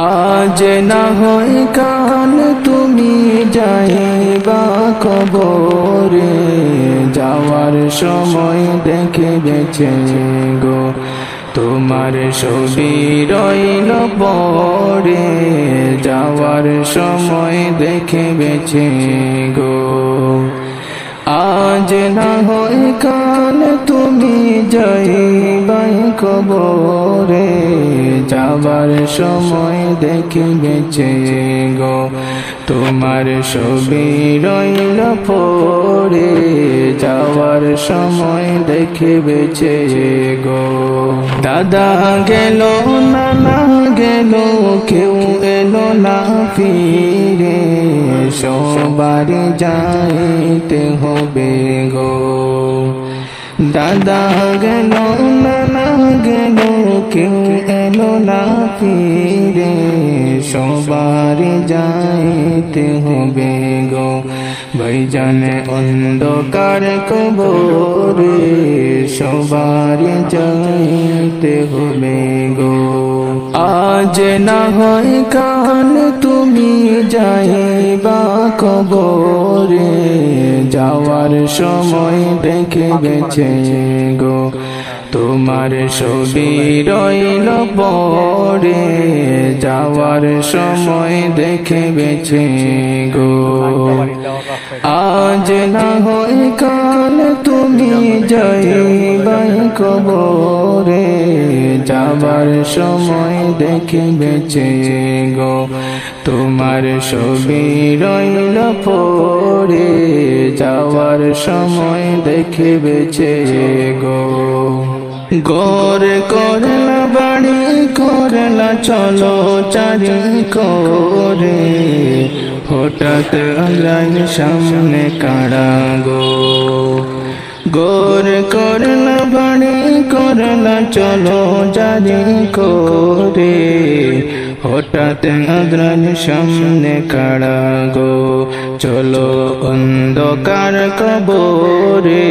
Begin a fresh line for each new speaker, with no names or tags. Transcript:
আজ না হয় কাল তুমি যাইবা কবরে, যাওয়ার সময় দেখে বেছে গো, তোমার ছবি রইল পরে, যাওয়ার সময় দেখে বেছে গো। আজ না হয় কাল তুমি যাইবাই কবরে, যাবার সময় দেখে বেছে গো, তোমার ছবি রইল পরে, যাওয়ার সময় দেখে বেছে গো। দাদা গেল, নানা গেল, কেউ এলো না ফিরে। সবারই যাইতে হবে গো। দাদা গেল, নানা গেল, কেউ এলো না ফিরে। সবারই যাইতে হবে গো। ভাইজানে অন্ধকার কবরে সবার যাইতে হবে গো। আজ না হয় কাল তুমি যাইবা কবরে, যাওয়ার সময় দেখে গেছে গো, তোমার ছবি রইল পরে, যাওয়ার সময় দেখে বেছে গো। আজ না হয় কাল তুমি যাইবাই কবরে যাবার সময় দেখে বেছে গো। তোমার ছবি রইল পরে যাওয়ার সময় দেখে বেছে গো। গোর করলা, বাড়ি করলা, চলো চারি করে হঠাৎ আল্লাহ সামনে কাড়া গো। গোর করলা বাড়ি করলা চলো জারি করে। হঠাৎ আদ্রান সামনে কাড়া গো চলো অন্ধকার কবরে।